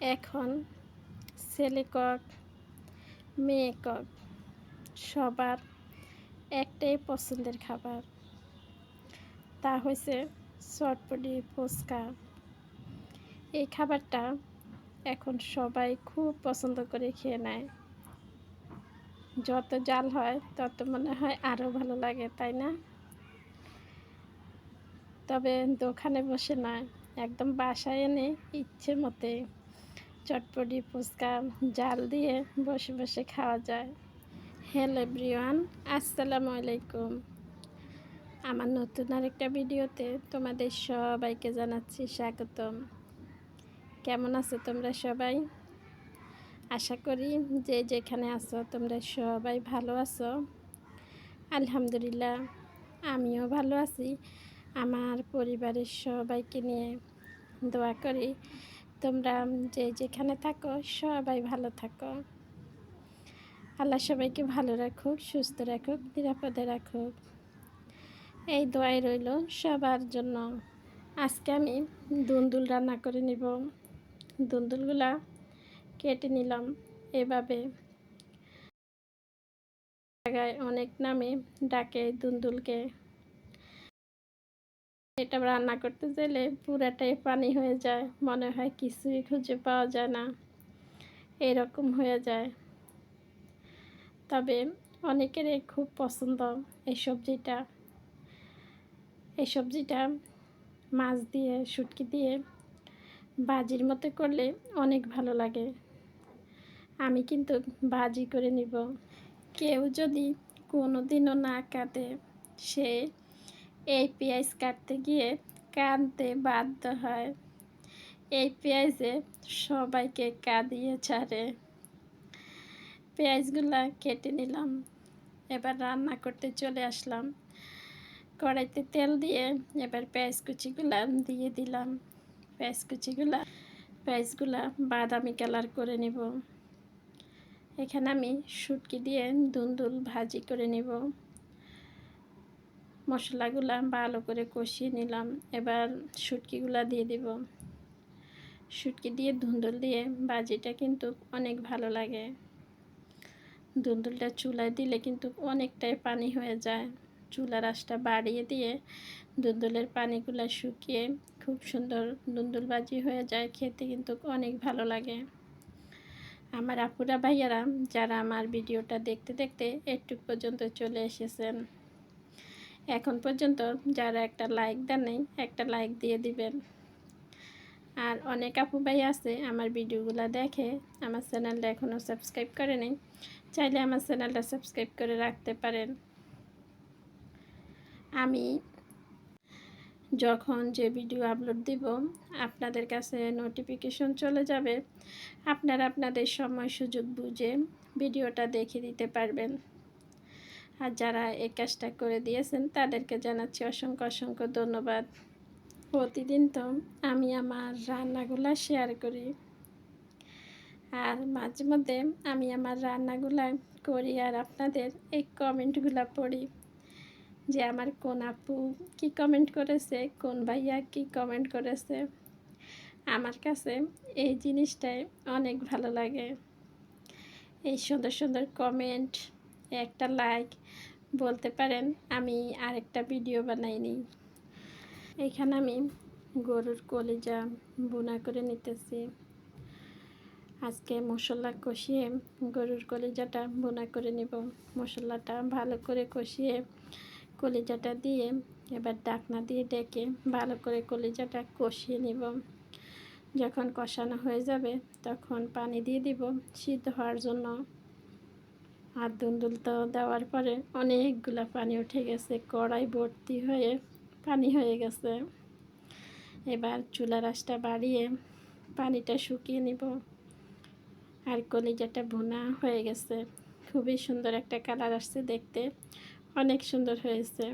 এখন ছেলে কক মেয়ে কক সবার একটাই পছন্দের খাবার। তা হয়েছে চটপটি ফুচকা। এই খাবারটা এখন সবাই খুব পছন্দ করে খেয়ে নেয়। যত জাল হয়, তত মনে হয় আরও ভালো লাগে, তাই না? তবে দোকানে বসে নয়, একদম বাসায় এনে ইচ্ছে মতে চটপটি ফুচকা, জাল দিয়ে বসে বসে খাওয়া যায়। হ্যালো এভরিওয়ান আসসালামু আলাইকুম। আমার নতুন আরেকটা ভিডিওতে তোমাদের সবাইকে জানাচ্ছি স্বাগতম। কেমন আছো তোমরা সবাই? আশা করি যে যেখানে আছো তোমরা সবাই ভালো আছো। আলহামদুলিল্লাহ, আমিও ভালো আছি। আমার পরিবারের সবাইকে নিয়ে দোয়া করি তোমরা যে যেখানে থাকো, সবাই ভালো থাকো। আল্লাহ সবাইকে ভালো রাখুক, সুস্থ রাখুক, নিরাপদে রাখুক। এই দোয়াই রইল সবার জন্য। আজকে আমি দুন্দুল রান্না করে নিব। দুন্দুলগুলা কেটে নিলাম এভাবে। জায়গায় অনেক নামে ডাকে দুন্দুলকে। এটা রান্না করতে গেলে পুরাটাই পানি হয়ে যায়। মনে হয় কিছুই খুঁজে পাওয়া যায় না। এরকম হয়ে যায়। তবে অনেকেরই খুব পছন্দ এই সবজিটা। এই সবজিটা মাছ দিয়ে, শুটকি দিয়ে, বাজির মতো করলে অনেক ভালো লাগে। আমি কিন্তু বাজি করে নিব। কেউ যদি কোনো দিনও না কাটে সে এই পেঁয়াজ কাটতে গিয়ে কাঁদতে বাধ্য হয়। এই পেঁয়াজে সবাইকে কাঁদিয়ে ছাড়ে। পেঁয়াজগুলা কেটে নিলাম। এবার রান্না করতে চলে আসলাম। কড়াইতে তেল দিয়ে এবার পেঁয়াজ কুচিগুলা দিয়ে দিলাম। পেঁয়াজ কুচিগুলা পেঁয়াজগুলা বাদামি কালার করে নেব। এখানে আমি শুটকি দিয়ে দুন্দুল ভাজি করে নেব। মশলাগুলা ভালো করে কষিয়ে নিলাম। এবার শুটকিগুলা দিয়ে দিব। শুটকি দিয়ে ধুন্দুল দিয়ে ভাজিটা কিন্তু অনেক ভালো লাগে। ধুন্দুলটা চুলায় দিলে কিন্তু অনেকটাই পানি হয়ে যায়। চুলার আঁচটা বাড়িয়ে দিয়ে দুন্দুলের পানিগুলো শুকিয়ে খুব সুন্দর দুন্দুল ভাজি হয়ে যায়, খেতে কিন্তু অনেক ভালো লাগে। আমার আপুরা ভাইয়ারা, যারা আমার ভিডিওটা দেখতে দেখতে একটু পর্যন্ত চলে এসেছেন। এখন পর্যন্ত যারা একটা লাইক দেন নেই, একটা লাইক দিয়ে দিবেন। আর অনেক আপু ভাই আছে, আমার ভিডিওগুলো দেখে, আমার চ্যানেলটা এখনও সাবস্ক্রাইব করে নেই, চাইলে আমার চ্যানেলটা সাবস্ক্রাইব করে রাখতে পারেন। আমি যখন যে ভিডিও আপলোড দিব, আপনাদের কাছে নোটিফিকেশন চলে যাবে। আপনারা আপনাদের সময় সুযোগ বুঝে ভিডিওটা দেখে দিতে পারবেন। আর যারা এই কাজটা করে দিয়েছেন, তাদেরকে জানাচ্ছি অসংখ্য অসংখ্য ধন্যবাদ। প্রতিদিন তো আমি আমার রান্নাগুলা শেয়ার করি। আর মাঝে মধ্যে আমি আমার রান্নাগুলা করি আর আপনাদের এই কমেন্টগুলো পড়ি যে আমার কোন আপু কি কমেন্ট করেছে, কোন ভাইয়া কি কমেন্ট করেছে। আমার কাছে এই জিনিসটাই অনেক ভালো লাগে। এই সুন্দর সুন্দর কমেন্ট একটা লাইক বলতে পারেন আমি আরেকটা ভিডিও বানাইনি। এখানে আমি গরুর কলিজা বোনা করে নিতেছি। আজকে মশলা কষিয়ে গরুর কলিজাটা বোনা করে নিব। মশলাটা ভালো করে কষিয়ে কলিজাটা দিয়ে এবার ডাকনা দিয়ে ডেকে ভালো করে কলিজাটা কষিয়ে নিব। যখন কষানো হয়ে যাবে তখন পানি দিয়ে দিব। সিদ্ধ হওয়ার জন্য আর দুন্দুল তো দেওয়ার পরে অনেকগুলো পানি উঠে গেছে, কড়াই ভর্তি হয়ে পানি হয়ে গেছে। এবার চুলা রাসটা বাড়িয়ে পানিটা শুকিয়ে নিব। আর কলিজাটা ভুনা হয়ে গেছে। খুবই সুন্দর একটা কালার আসছে দেখতে। অনেক সুন্দর হয়েছে।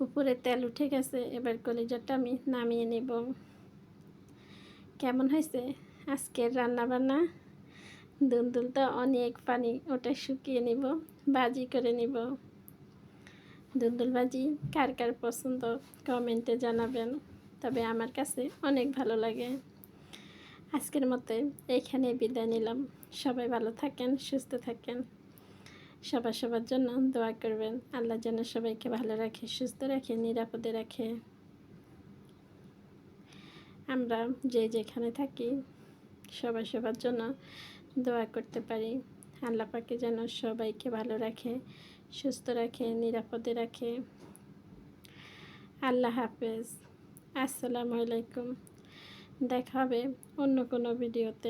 উপরে তেল উঠে গেছে, এবার কলিজাটা আমি নামিয়ে নেব। কেমন হয়েছে? আজকের রান্না বান্না দুলদুল তো অনেক পানি ওটা শুকিয়ে নিব বাজি করে নিব। দুলদুল বাজি কার কার পছন্দ কমেন্টে জানাবেন, তবে আমার কাছে অনেক ভালো লাগে। আজকের মতো এইখানে বিদায় নিলাম। সবাই ভালো থাকেন, সুস্থ থাকেন। সবার সবার জন্য দোয়া করবেন। আল্লাহ যেন সবাইকে ভালো রাখে, সুস্থ রাখে, নিরাপদে রাখে। আমরা যে যেখানে থাকি সবাই সবার জন্য দোয়া করতে পারি। আল্লাহ পাকে যেন সবাইকে ভালো রাখে, সুস্থ রাখে, নিরাপদে রাখে। আল্লাহ হাফেজ। আসসালামু আলাইকুম। দেখা হবে অন্য কোনো ভিডিওতে।